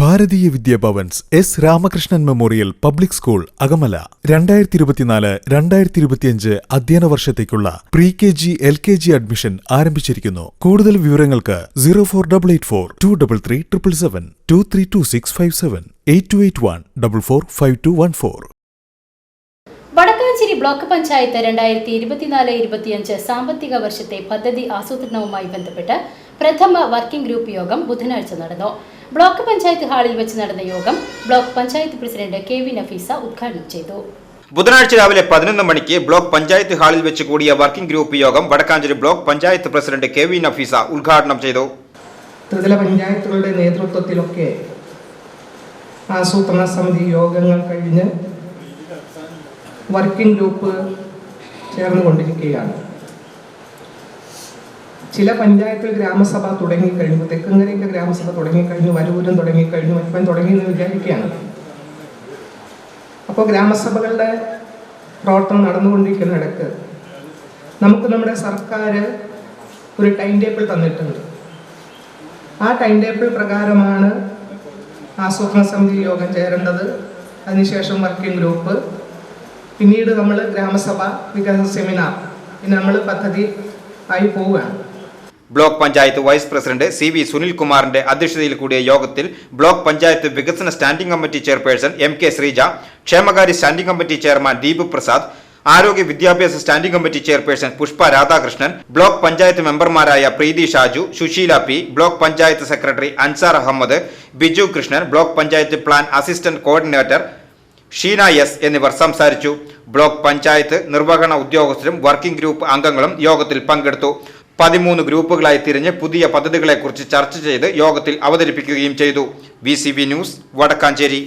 Bharatiya Vidya Bhavan's S Ramakrishnan memorial public school Akamala. രണ്ടായിരത്തി ഇരുപത്തിനാല് രണ്ടായിരത്തി ഇരുപത്തിയഞ്ച് അധ്യയന വർഷത്തേക്കുള്ള pre K G L K G admission ആരംഭിച്ചിരിക്കുന്നു. കൂടുതൽ വിവരങ്ങൾക്ക് zero four double eight four two double three triple seven two three two six five seven eight two eight one double four five two one four. Vadakkanchery block panchayat രണ്ടായിരത്തി ഇരുപത്തിനാല് ഇരുപത്തിയഞ്ച് സാമ്പത്തിക വർഷത്തെ പദ്ധതി ആസൂത്രണവുമായി ബന്ധപ്പെട്ട് പ്രഥമ വർക്കിംഗ് ഗ്രൂപ്പ് യോഗം ബുധനാഴ്ച നടന്നു. ബ്ലോക്ക് പഞ്ചായത്ത് ഹാളിൽ വെച്ച് നടന്ന യോഗം block panchayat president K V Nafeesa ഉദ്ഘാടനം ചെയ്തു. ബുധനാഴ്ച രാവിലെ പതിനൊന്ന് മണിക്ക് ബ്ലോക്ക് പഞ്ചായത്ത് ഹാളിൽ വെച്ച് കൂടിയ വർക്കിംഗ് ഗ്രൂപ്പ് യോഗം Vadakkanchery block panchayat president K V Nafeesa ഉദ്ഘാടനം ചെയ്തു. ത്രിതല പഞ്ചായത്തുകളുടെ നേതൃത്വത്തിലൊക്കെ ആസൂത്രണ സമിതി യോഗങ്ങൾ കഴിഞ്ഞ് വർക്കിംഗ് ഗ്രൂപ്പ് ചേർന്നുകൊണ്ടിരിക്കുകയാണ്. ചില പഞ്ചായത്തിൽ ഗ്രാമസഭ തുടങ്ങിക്കഴിഞ്ഞു തെക്കുംകരയൊക്കെ ഗ്രാമസഭ തുടങ്ങിക്കഴിഞ്ഞു വരൂരും തുടങ്ങിക്കഴിഞ്ഞു ഇപ്പം തുടങ്ങി എന്ന് വിചാരിക്കുകയാണ്. അപ്പോൾ ഗ്രാമസഭകളുടെ പ്രവർത്തനം നടന്നുകൊണ്ടിരിക്കുന്ന ഇടയ്ക്ക് നമുക്ക് നമ്മുടെ സർക്കാർ ഒരു ടൈം ടേബിൾ തന്നിട്ടുണ്ട്. ആ ടൈം ടേബിൾ പ്രകാരമാണ് ആസൂത്രണ സമിതി യോഗം ചേരേണ്ടത് അതിനുശേഷം വർക്കിംഗ് ഗ്രൂപ്പ് പിന്നീട് നമ്മൾ ഗ്രാമസഭ വികസന സെമിനാർ പിന്നെ നമ്മൾ പദ്ധതി ആയി പോവുകയാണ്. Block panchayat vice president C V സുനിൽകുമാറിന്റെ അധ്യക്ഷതയിൽ കൂടിയ യോഗത്തിൽ ബ്ലോക്ക് പഞ്ചായത്ത് വികസന standing committee chairperson M K Sreeja ക്ഷേമകാര്യ standing committee chairman Deep Prasad ആരോഗ്യ വിദ്യാഭ്യാസ standing committee chairperson Pushpa Radhakrishnan block panchayat മെമ്പർമാരായ Preethi Shaju Susheela P block panchayat secretary Ansar Ahammed Biju Krishnan block panchayat plan assistant coordinator Sheena S എന്നിവർ സംസാരിച്ചു. Block panchayat നിർവഹണ ഉദ്യോഗസ്ഥരും working group അംഗങ്ങളും യോഗത്തിൽ പങ്കെടുത്തു. പതിമൂന്ന് ഗ്രൂപ്പുകളായി തിരിഞ്ഞ് പുതിയ പദ്ധതികളെക്കുറിച്ച് ചർച്ച ചെയ്ത് യോഗത്തിൽ അവതരിപ്പിക്കുകയും ചെയ്തു. V news Vadakkanchery.